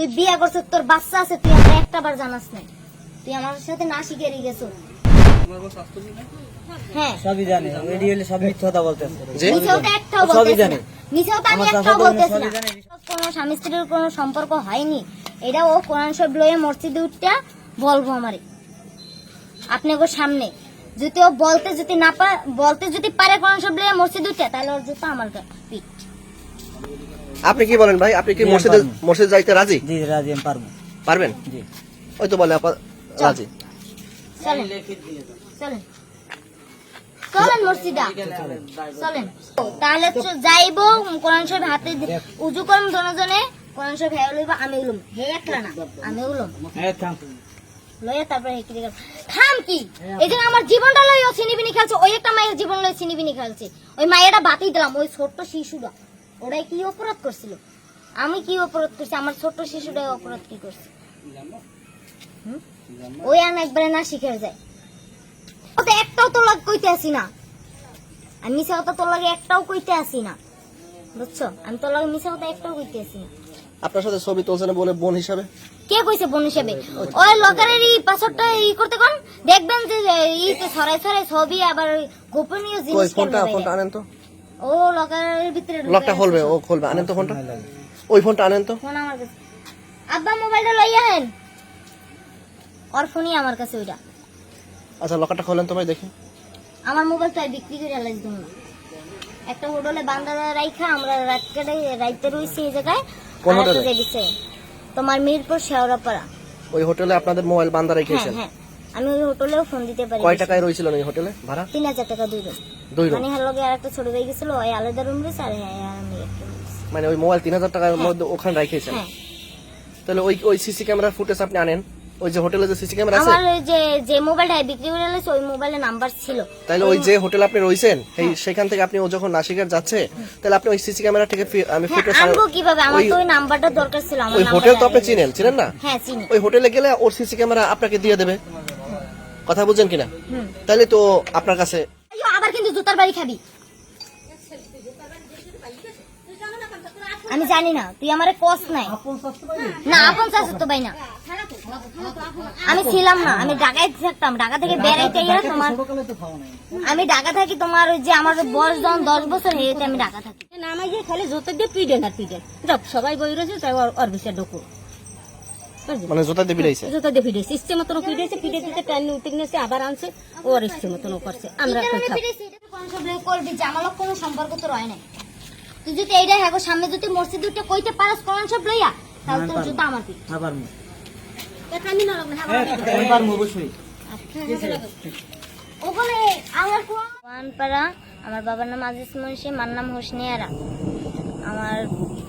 তুই বিয়ে করছিস তোর বাচ্চা আছে তুই আমার একটা বার জানাস না তুই আমার সাথে না শিখে গেছো। হ্যাঁ। সবই জানি এডি হলে সব মিথ্যা কথা বলতেছে। যে মিছেও তো একটাও সবই বলতেছি জানি। তো আমি একটাও বলতেছি না। কোনো স্বামী স্ত্রীর কোনো সম্পর্ক হয়নি। এটা ও কোরআন সব লয়ে মসজিদে উঠটা বলব আমারে। আপনাকে সামনে। যদি ও বলতে যদি না পারে বলতে যদি পারে কোরআন সব লয়ে মসজিদ উঠে তাহলে ওর জুতো আমার পিঠ। আপনি কি বলেন ভাই? আপনি কি মসজিদে মসজিদ যাইতে রাজি? জি রাজি আমি পারব। পারবেন? জি। ওই তো বলে আপা রাজি। চলেন। চলেন। চলেন মসজিদা। চলেন। তাহলে যাইবো কোরআন শরীফ হাতে উজু করম দনজনে কোরআন শরীফ হে লইব আমি উলুম। হে একলা না আমি উলুম। হ্যাঁ থাম। লইয়া তারপরে হে কিরে খাম কি? এই যে আমার জীবনটা লই ও চিনিবিনি খেলছে ওই একটা মায়ের জীবন লই চিনিবিনি খেলছে। ওই মায়েরা বাতি দিলাম ওই ছোট্ট শিশুটা। ওরাই কি অপরাধ করছিল? আমি কি অপরাধ করছি? আমার ছোট্ট শিশুটা অপরাধ কি করছে? ওই আন একবারে না শিখে যায়। ও তো একটাও তো লাগ কইতে আসি না। আমি মিশা কথা তোর লাগে একটাও কইতে আসি না। বুঝছ? আমি তোর লাগে মিশা কথা একটাও কইতে আসি না। আপনার সাথে ছবি তুলছে না বলে বোন হিসাবে? কে কইছে বোন হিসেবে? ওই লকারের এই পাসওয়ার্ডটা ই করতে কোন? দেখবেন যে ইতে ছড়াই ছড়াই ছবি আবার গোপনীয় জিনিস ফোনটা ফোনটা আনেন তো। ও লকারের ভিতরে লকটা খুলবে ও খুলবে। আনেন তো ফোনটা। ওই ফোনটা আনেন তো। ফোন আমার কাছে। আব্বা মোবাইলটা লইয়া হেন ওর ফোনই আমার কাছে ওইটা। আচ্ছা খোলেন তো ভাই দেখি। আমার মোবাইল তো বিক্রি করে আলাই দিতাম একটা হোটেলে বান্দা রাইখা আমরা রাত কেটে রাইতে রইছি এই জায়গায় কোন হোটেলে? তোমার মিরপুর শেওড়াপাড়া। ওই হোটেলে আপনাদের মোবাইল হ্যাঁ রেখেছেন হ্যাঁ। আমি ওই হোটেলেও ফোন দিতে পারি কয় টাকায় রয়েছিল ওই হোটেলে ভাড়া? তিন হাজার টাকা দুই রুম দুই রুম মানে হার লগে আর একটা ছোট ভাই গেছিল ওই আলাদা রুম রয়েছে আর হ্যাঁ আমি একটা মানে ওই মোবাইল তিন হাজার টাকার মধ্যে ওখানে রেখেছেন? হ্যাঁ। তাহলে ওই ওই সিসি ক্যামেরার ফুটেজ আপনি আনেন? ওই যে হোটেলে যে সিসি ক্যামেরা আছে? আমার যে যে মোবাইলটা বিক্রি করে আনছে ওই মোবাইলে নাম্বার ছিল। তাহলে ওই যে হোটেলে আপনি রয়েছেন সেই সেখান থেকে আপনি ও যখন নাসিকের যাচ্ছে তাহলে আপনি ওই সিসি ক্যামেরা থেকে আমি হ্যাঁ ফুটেজ আনব কীভাবে? আমার তো ওই নাম্বারটা দরকার ছিল আমার ওই হোটেল তো আপনি চিনেন চিনেন না? হ্যাঁ চিনি। ওই হোটেলে গেলে ওর সিসি ক্যামেরা আপনাকে দিয়ে দেবে। কথা বুঝছেন কিনা? তাহলে তো আপনার কাছে আবার কিন্তু জুতার বাড়ি খাবি। আমি জানি না তুই আমারে কস নাই। না আপন চাষ তো ভাই না। আমি ছিলাম না আমি ঢাকায় থাকতাম ঢাকা থেকে বেড়াইতে গিয়ে তোমার আমি ঢাকা থাকি তোমার ওই যে আমার বয়স যখন দশ বছর হয়েছে আমি ঢাকা থাকি। নামাই যে খালি জোতা দিয়ে পিডেন না যাক সবাই বই রয়েছে তাই ওর- বিষয়ে ঢুকো? মানে জোতা দিয়ে বিড়াইছে জোতা দিয়ে ফিডেছে ইচ্ছে মতন ফিডেছে ফিডে দিতে টাইম উঠে নিয়েছে আবার আনছে ওর ইচ্ছে মতন করছে। আমরা করবি? যে আমার কোনো সম্পর্ক তো রয় নাই। তুই যদি এইটা হ্যাঁ সামনে যদি মসজিদ উঠে কইতে পারস কোন সব লইয়া তাহলে তোর জুতা আমার পিঠ হ্যাঁ পারব। এটা না, হ্যাঁ অবশ্যই। ওখানে আমার ওয়ানপাড়া আমার বাবার নাম আজিজ মুন্সি মার নাম হোসনিয়ারা আমার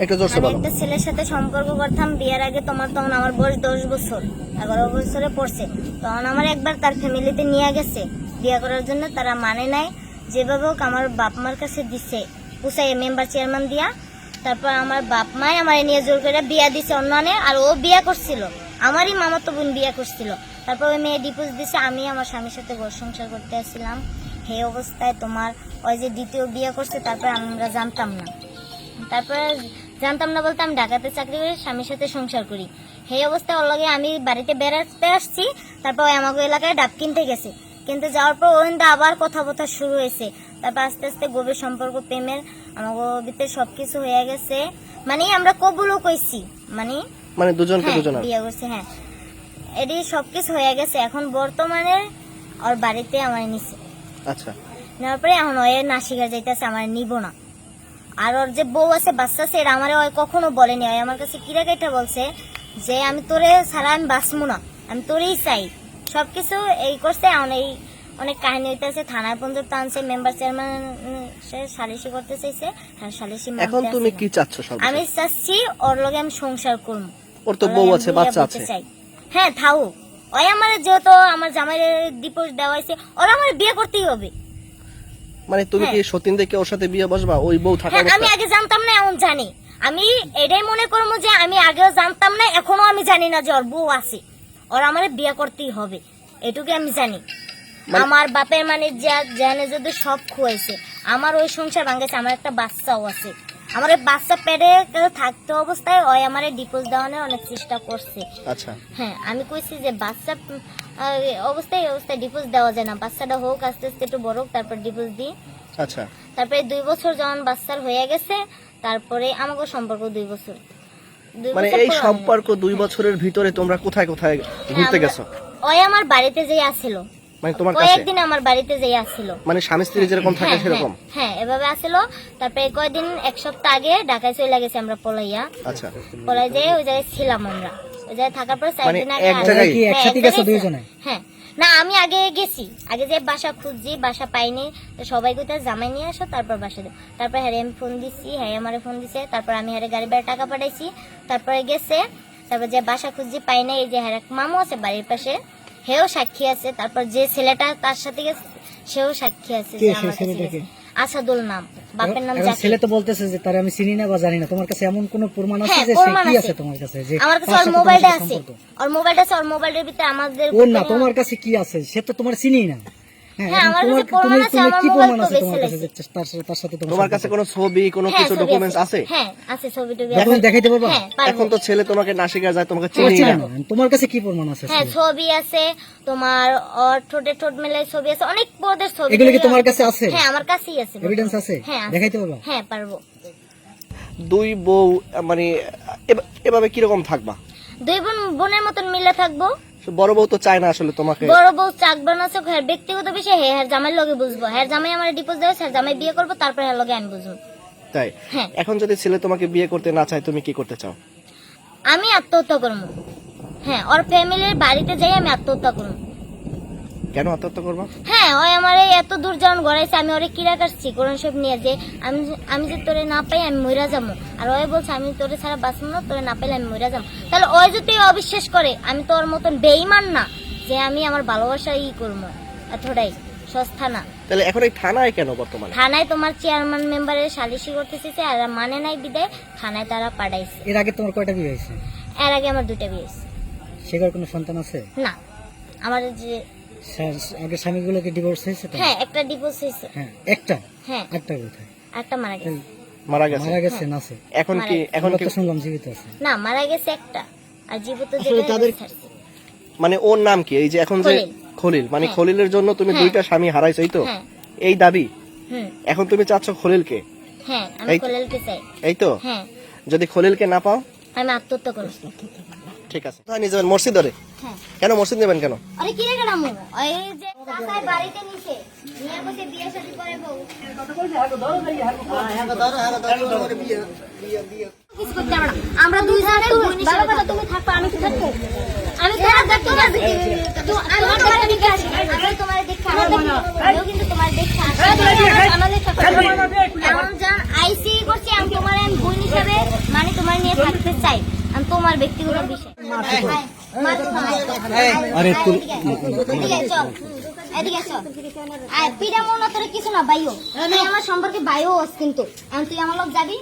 একটু জোরসে বলো। একটা ছেলের সাথে সম্পর্ক করতাম বিয়ের আগে তোমার তখন আমার বয়স দশ বছর এগারো বছরে পড়ছে। তখন আমার একবার তার ফ্যামিলিতে নিয়ে গেছে বিয়ে করার জন্য তারা মানে নাই যেভাবে হোক আমার বাপ মার কাছে দিছে পুষাই মেম্বার চেয়ারম্যান দিয়া। তারপর আমার বাপ মাই আমার নিয়ে জোর করে বিয়া দিছে অন্যান্য আর ও বিয়া করছিল। আমারই মামাতো বোন বিয়া করছিল। তারপর ওই মেয়ে ডিপোজ দিছে আমি আমার স্বামীর সাথে ঘর সংসার করতে আসছিলাম। সেই অবস্থায় তোমার ওই যে দ্বিতীয় বিয়ে করছে তারপর আমরা জানতাম না। তারপরে জানতাম না বলতাম ঢাকাতে চাকরি করি স্বামীর সাথে সংসার করি। সেই অবস্থায় ওর লগে আমি বাড়িতে বেড়াতে আসছি তারপর ওই আমাকে এলাকায় ডাব কিনতে গেছে। কিন্তু যাওয়ার পর ওইন্দা আবার কথা কথা শুরু হয়েছে। তারপর আস্তে আস্তে গভীর সম্পর্ক প্রেমের আমাকে ভিতরে সবকিছু হয়ে গেছে। মানে আমরা কবুলও কইছি মানে মানে দুজনকে হ্যাঁ দুজন। বিয়ে করছি হ্যাঁ। এটি সবকিছু হয়ে গেছে। এখন বর্তমানে ওর বাড়িতে আমার নিছে। আচ্ছা। নেওয়ার পরে এখন ওয়ে নাসিকা যাইতেছে আমার নিব না। আর ওর যে বউ আছে বাচ্চা আছে এটা আমার ওই কখনো বলেনি। ওই আমার কাছে কিরা কাইটা বলছে যে আমি তোরে ছাড়া আমি বাঁচবো না। আমি তোরেই চাই। সবকিছু এই করছে এই অনেক কাহিনী হইতেছে। থানায় পর্যন্ত আনছে মেম্বার চেয়ারম্যান সে সালিশি করতে চাইছে হ্যাঁ সালিশি এখন তুমি কি চাচ্ছ আমি চাচ্ছি ওর লগে আমি সংসার করব। ওর তো বউ আছে বাচ্চা আছে। হ্যাঁ থাও ওই আমার যেহেতু আমার জামাইয়ের ডিপোজ দেওয়া হয়েছে ওরা আমার বিয়ে করতেই হবে। মানে তুমি কি হ্যাঁ। সতীন দেখে ওর সাথে বিয়ে বসবা? ওই বউ থাকা হ্যাঁ আমি আগে জানতাম না এমন জানি। আমি এটাই মনে করব যে আমি আগেও জানতাম না এখনও আমি জানি না যে ওর বউ আছে। ওর আমার বিয়ে করতেই হবে এটুকু আমি জানি। মানে- আমার বাপের মানে যা জানে যদি সব খুয়াইছে আমার ওই সংসার ভাঙেছে আমার একটা বাচ্চাও আছে। আমার বাচ্চা পেটে থাকতে অবস্থায় ওই আমার ডিপোজ দেওয়ানোর অনেক চেষ্টা করছে। আচ্ছা। হ্যাঁ আমি কইছি যে বাচ্চা অবস্থায় অবস্থায় ডিপোজ দেওয়া যায় না। বাচ্চাটা হোক আস্তে আস্তে একটু বড় হোক তারপর ডিপোজ দিই। আচ্ছা। তারপরে দুই বছর যখন বাচ্চার হয়ে গেছে তারপরে আমাকে সম্পর্ক দুই বছর। মানে এই সম্পর্ক দুই বছরের ভিতরে তোমরা কোথায় কোথায় ঘুরতে হ্যাঁ, গেছো? ওই আমার বাড়িতে যেই আসছিল মানে তোমার কাছে? কয়েকদিন আমার বাড়িতে যেই আসছিল। মানে স্বামী স্ত্রী যেরকম থাকে হ্যাঁ, সেরকম? হ্যাঁ, হ্যাঁ এভাবে আসছিল। তারপরে কয়েকদিন এক সপ্তাহ আগে ঢাকায় চলে গেছে আমরা পলাইয়া। আচ্ছা। পলাই যেয়ে ওই জায়গায় ছিলাম আমরা। ওই জায়গায় থাকার পর চার মানে দিন আগে এক জায়গায়? কি হ্যাঁ, একসাথে গেছো দুইজনে? হ্যাঁ। না আমি আগে গেছি। আগে যে বাসা খুঁজছি বাসা পাইনি। সবাই কোথায় জামাই নিয়ে আসো তারপর বাসা দেবো। তারপর হ্যাঁ আমি ফোন দিচ্ছি হ্যাঁ আমারে ফোন দিছে। তারপর আমি হ্যাঁ গাড়ি ভাড়া টাকা পাঠাইছি। তারপরে গেছে। তারপর যে বাসা খুঁজছি পাই নাই। এই যে হ্যাঁ মামু আছে বাড়ির পাশে। হেও সাক্ষী আছে তারপর যে ছেলেটা তার সাথে গেছে সেও সাক্ষী আছে যে আমার কাছে গেছে। আসাদুল নাম বাপের নাম জাকির। ছেলে তো বলতেছে যে তার আমি চিনি না বা জানি না। তোমার কাছে এমন কোন প্রমাণ আছে হ্যাঁ, যে সে প্রমাণ কি আছে। আছে তোমার কাছে? যে আমার কাছে তার ওর সাথে তোমার মোবাইলটা সাথে আছে। সম্পর্ক? ওর মোবাইলটা আছে ওর মোবাইলের ভিতরে আমাদের ও না তোমার কাছে কি আছে? সে তো তোমার চিনি না। হ্যাঁ হ্যাঁ, এখন আমার তোমার কাছে প্রমাণ তুমি আছে, তুমি আমার কি মোবাইল প্রমাণ তো আছে তোমার বেঁচে কাছে যে তার সাথে তার সাথে তোমার তোমার কাছে সম্পর্ক? কোনো ছবি কোনো হ্যাঁ, কিছু ডকুমেন্টস আছে। হ্যাঁ আছে ছবি টবি এখন দেখাইতে পারবা? হ্যাঁ এখন তো ছেলে তোমাকে নাসিকা যায় তোমাকে চিনি চিনি না। না তোমার কাছে কি প্রমাণ আছে হ্যাঁ ছবি? আছে তোমার ঠোঁটে ঠোঁট মেলায় ছবি আছে অনেক পদের ছবি এগুলো কি তোমার কাছে আছে? হ্যাঁ আমার কাছেই আছে। এভিডেন্স আছে? হ্যাঁ দেখাইতে পারবা? হ্যাঁ পারব। দুই বউ মানে এভাবে কীরকম থাকবা? দুই বোন বোনের মতন মিলে থাকব। বড় বউ তো চায় না আসলে তোমাকে। বড় বউ চাক বানাচ্ছে হ্যাঁ ব্যক্তিগত বিষয় হে হ্যার জামাই লগে বুঝব। হ্যার জামাই আমার ডিপোজ দেবে হ্যাঁ জামাই বিয়ে করব তারপরে হ্যাঁ লগে আমি বুঝব। তাই? হ্যাঁ। এখন যদি ছেলে তোমাকে বিয়ে করতে না চায় তুমি কি করতে চাও? আমি আত্মহত্যা করব। হ্যাঁ ওর ফ্যামিলির বাড়িতে যাই আমি আত্মহত্যা করব। কেন আত্মহত্যা করবা? হ্যাঁ ওই আমার এত দূর যখন গড়াইছে আমি ওরে কিরা কাটছি কোরআন সব নিয়ে যে আমি যে- আমি যে তোরে না পাই আমি মইরা যাব আর ওই বলছে আমি তোরে ছাড়া বাঁচবো না তোরে না পাইলে আমি মইরা যাব তাহলে ওই যদি অবিশ্বাস করে আমি তো ওর মতন বেইমান না যে আমি আমার ভালোবাসা ই করব এতটাই সস্তা না। তাহলে এখন এই থানায় কেন বর্তমানে? থানায় তোমার চেয়ারম্যান মেম্বারের সালিশি করতেছে আর মানে নাই বিদায় থানায় তারা পাঠাইছে। এর আগে তোমার কয়টা বিয়ে হয়েছে? এর আগে আমার দুটা বিয়ে হয়েছে। সেবার কোনো সন্তান আছে? না আমার যে স্যার- আগে স্বামীগুলোকে ডিভোর্স হয়েছে তো? হ্যাঁ একটা ডিভোর্স হয়েছে। হ্যাঁ একটা? হ্যাঁ। একটা কোথায়? একটা মারা গেছে। মারা গেছে? মারা গেছে নাচে এখন কি এখন কি শুনলাম জীবিত আছে। না মারা গেছে একটা। আর জীবিত যেটা তাদের- মানে ওর নাম কি? এই যে এখন যে খলিল। মানে হ্যাঁ। খলিলের জন্য তুমি হ্যাঁ। দুইটা স্বামী হারাইছো এই তো? হ্যাঁ। এই দাবি? এখন তুমি চাচ্ছ খলিলকে? হ্যাঁ আমি কোলেলকে চাই। এই তো? হ্যাঁ। যদি খলিলকে না পাও? আমি আত্মহত্যা করব। ঠিক আছে কোথায় নিয়ে যাবেন মসজিদ ধরে হ্যাঁ কেন মসজিদ নেবেন কেন আরে কি রে কাটামু ওই যে কাকাই বাড়িতে নিছে নিয়ে বসে বিয়ে শাদী করে বউ কিছু করতে পারবে আমরা দুই জনে বাবা তুমি থাকো আমি থাকব আমি তোমার দেখতে আমি তোমার দেখতে আসি আমি তোমার দেখতে আমিও কিন্তু তোমার দেখতে আসি আমাদের আইসি করছি আমি তোমার আমি বোন হিসাবে মানে তোমার নিয়ে থাকতে চাই আমি তোমার ব্যক্তিগত বিষয় আরে তুই এদিকে চল। এদিকে চল। আয় পিড়া কিছু না বাইও তুই আমার সম্পর্কে বাইও আস কিন্তু এখন তুই আমার লোক যাবি?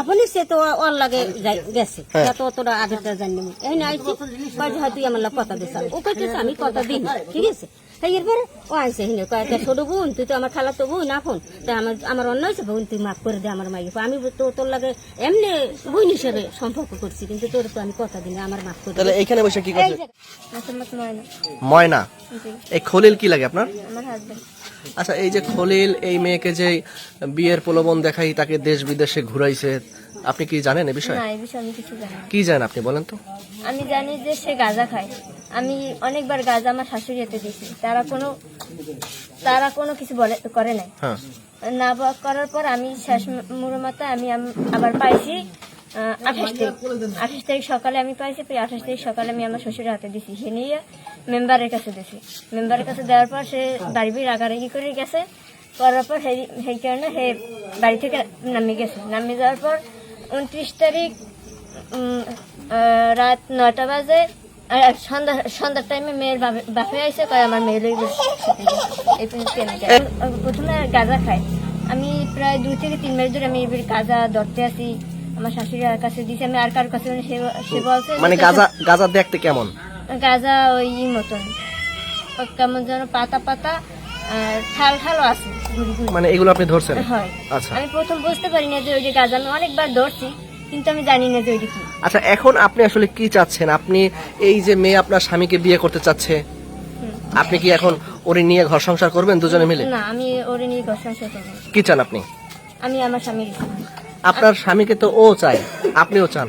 আপনি সে তো ওর লাগে যাই- গেছে। হ্যাঁ। তা তোরা আগেরটা জানি এই আইছি কয়েছে হয় তুই আমার কথা দিস। ও কইতেছে আমি কথা দিই ঠিক আছে? তাই এরপরে ও আইসে হিনে কয়েকটা ছোট বোন তুই তো আমার খালা তো বোন না ফোন? তাই আমার আমার অন্য হয়েছে বোন তুই মাফ করে দে আমার মাইকে আমি তো তোর লাগে এমনি বোন হিসেবে সম্পর্ক করছি কিন্তু তোর তো আমি কথা দিই না আমার মাফ করে দে। তাহলে এইখানে বসে কি করছে? মোহাম্মদ ময়না। ময়না। এই খলিল কি লাগে আপনার? আমার হাজবেন্ড আচ্ছা এই যে খলিল এই মেয়েকে যে বিয়ের প্রলোভন দেখাই তাকে দেশ বিদেশে ঘুরাইছে আপনি কি জানেন এ বিষয়ে? না এই বিষয়ে আমি কিছু জানি না। কি জানেন আপনি বলেন তো? আমি জানি যে সে গাঁজা খায়। আমি অনেকবার গাঁজা আমার শাশুড়ি হাতে দিয়েছি। তারা কোনো তারা কোনো কিছু বলে করে নাই। হ্যাঁ। না বা- করার পর আমি শেষ মুরমাতা আমি আম- আবার পাইছি। আঠাশ তারিখ। আঠাশ তারিখ সকালে আমি পাইছি প্রায় আঠাশ তারিখ সকালে আমি আমার শ্বশুরের হাতে দিছি। সে নিয়ে মেম্বারের কাছে দিছি। মেম্বারের কাছে দেওয়ার পর সে বাড়ি বাড়ি রাগারাগি করে গেছে। করার পর সেই সেই কারণে সে বাড়ি থেকে নামিয়ে গেছে। নামিয়ে যাওয়ার পর উনত্রিশ তারিখ রাত নয়টা বাজে। সন্ধ্যা, সন্ধ্যার টাইমে মেয়ের বাপে- আইসে, কয় আমার মেয়ের লই এই প্রথমে গাঁজা খায় আমি প্রায় দুই থেকে তিন মাস ধরে আমি এবার গাঁজা ধরতে আসি। আমার শাশুড়ির কাছে দিয়েছি আমি আর কার কাছে মানে সে সে বলছে মানে গাজা গাজা দেখতে কেমন? গাঁজা ওই মতন। কেমন যেন পাতা পাতা আর ঠাল ঠালও আছে ঘুরি ঘুরি। মানে এগুলো আপনি ধরছেন? হয়। আচ্ছা। আমি প্রথম বুঝতে পারি না যে ওই যে গাছ আমি অনেকবার ধরছি কিন্তু আমি জানি না যে ওইটা কি। আচ্ছা এখন আপনি আসলে কি চাচ্ছেন? আপনি এই যে মেয়ে আপনার স্বামীকে বিয়ে করতে চাচ্ছে আপনি কি এখন ওরে নিয়ে ঘর সংসার করবেন দুজনে মিলে? না আমি ওরে নিয়ে ঘর সংসার করব কি চান আপনি? আমি আমার স্বামীর। আপনার স্বামীকে তো ও চায় আপনিও চান।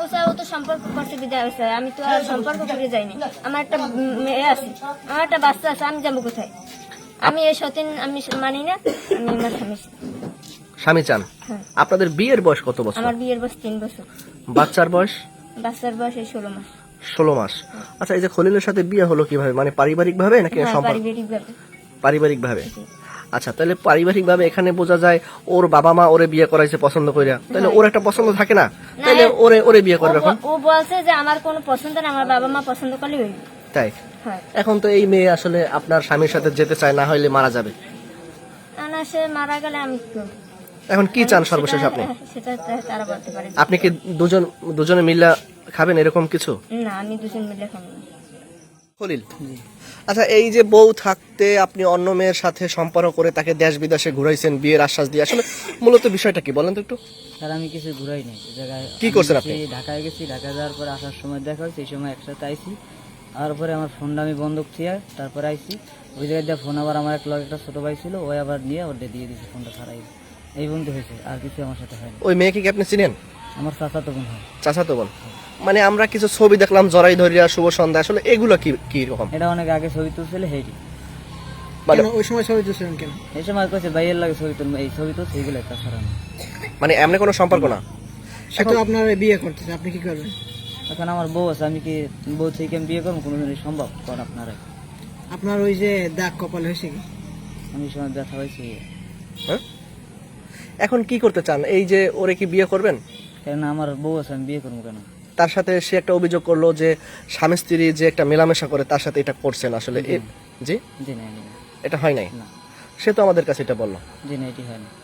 ও স্যার ও তো সম্পর্ক করছে বিদায় স্যার আমি তো আর সম্পর্ক করে যাইনি। আমার একটা মেয়ে আছে আমার একটা বাচ্চা আছে আমি যাব কোথায়? আমি এই সতীন আমি মানি না আমি আমার স্বামী স্বামী চান। হ্যাঁ। আপনাদের বিয়ের বয়স কত বছর? আমার বিয়ের বয়স তিন বছর। বাচ্চার বয়স? বাচ্চার বয়স এই ষোলো মাস। ষোলো মাস। আচ্ছা এই যে খলিলের সাথে বিয়ে হলো কীভাবে? মানে পারিবারিক ভাবে নাকি হ্যাঁ সম্পর্ক? পারিবারিক ভাবে পারিবারিক ভাবে আচ্ছা তাহলে পারিবারিক ভাবে এখানে বোঝা যায় ওর বাবা মা ওরে বিয়ে করাইছে পছন্দ কইরা। তাহলে ওর একটা পছন্দ থাকে না? তাহলে ওরে ওরে বিয়ে করবে এখন? ও বলছে যে আমার কোনো পছন্দ না আমার বাবা মা পছন্দ করলে হইবে। তাই? হয়। এখন তো এই মেয়ে আসলে আপনার স্বামীর সাথে যেতে চায় না হইলে মারা যাবে। না সে মারা গেলে আমি কি এখন কি চান সর্বশেষ আপনি? সেটা তারা বলতে পারে আপনি কি দুজন দুজনে মিলে খাবেন এরকম কিছু? না আমি দুজন মিলে খাব খলিল। আচ্ছা এই যে বউ থাকতে আপনি অন্য মেয়ের সাথে সম্পর্ক করে তাকে দেশ বিদেশে ঘুরাইছেন বিয়ের আশ্বাস দিয়ে আসলে মূলত বিষয়টা কি বলেন তো একটু? স্যার আমি কিছু ঘুরাই নাই জায়গায় কি করছেন আপনি? ঢাকায় গেছি ঢাকায় যাওয়ার পরে আসার সময় দেখা হয়েছে এই সময় একসাথে আইছি। তারপরে আমার ফোনটা আমি বন্ধক দিয়ে তারপরে আইছি। ওই জায়গায় ফোন আবার আমার এক লগে একটা ছোট ভাই ছিল ওই আবার নিয়ে ওর দিয়ে দিয়েছে ফোনটা ছাড়াই। এই বন্ধু হয়েছে আর কিছু আমার সাথে হয়নি। ওই মেয়েকে কি আপনি চিনেন? আমার চাচা তো বোন হয়। চাচা তো বোন। মানে আমরা কিছু ছবি দেখলাম জরাই ধরিয়া শুভ সন্ধ্যা আসলে এগুলো কি কি রকম? এটা অনেক আগে ছবি তুলছিল হেইটি। মানে ওই সময় ছবি তুলছিলেন কেন? এই সময় কইছে ভাইয়ের লাগে ছবি তুলবো এই ছবি তো সেইগুলো একটা না মানে এমনি কোনো সম্পর্ক না? তো আপনার বিয়ে করতেছে আপনি কি করবেন? এখন আমার বউ আছে আমি কি বউ থেকে আমি বিয়ে করব? কোনো দিনই সম্ভব কর আপনার। আপনার ওই যে দাগ কপাল হয়েছে কি? আমি সময় ব্যথা হয়েছি হ্যাঁ? এখন কি করতে চান? এই যে ওরে কি বিয়ে করবেন? কেন আমার বউ আছে আমি বিয়ে করব কেন? তার সাথে সে একটা অভিযোগ করল যে স্বামী স্ত্রী যে একটা মেলামেশা করে তার সাথে এটা করছেন আসলে। জি। এটা হয় নাই? সে তো আমাদের কাছে এটা বলল। জি না এটি হয় না